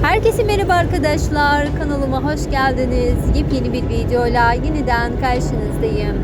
Herkese merhaba arkadaşlar. Kanalıma hoş geldiniz. Yepyeni bir videoyla yeniden karşınızdayım.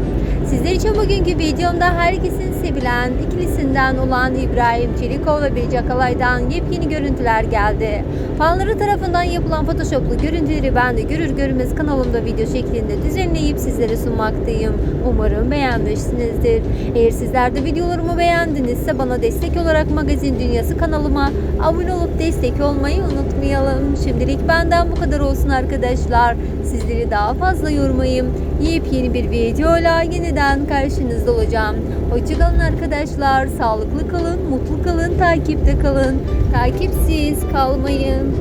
Sizler için bugünkü videomda herkesin sevilen ikilisinden olan İbrahim Çelikov ve Birce Akalay'dan yepyeni görüntüler geldi. Fanları tarafından yapılan photoshoplu görüntüleri ben de görür görmez kanalımda video şeklinde düzenleyip sizlere sunmaktayım. Umarım beğenmişsinizdir. Eğer sizler de videolarımı beğendinizse bana destek olarak Magazin Dünyası kanalıma abone olup destek olmayı unutmayalım. Şimdilik benden bu kadar olsun arkadaşlar. Sizleri daha fazla yormayayım. Yepyeni bir videoyla yeniden karşınızda olacağım. Hoşçakalın arkadaşlar. Sağlıklı kalın, mutlu kalın, takipte kalın. Takipsiz kalmayın.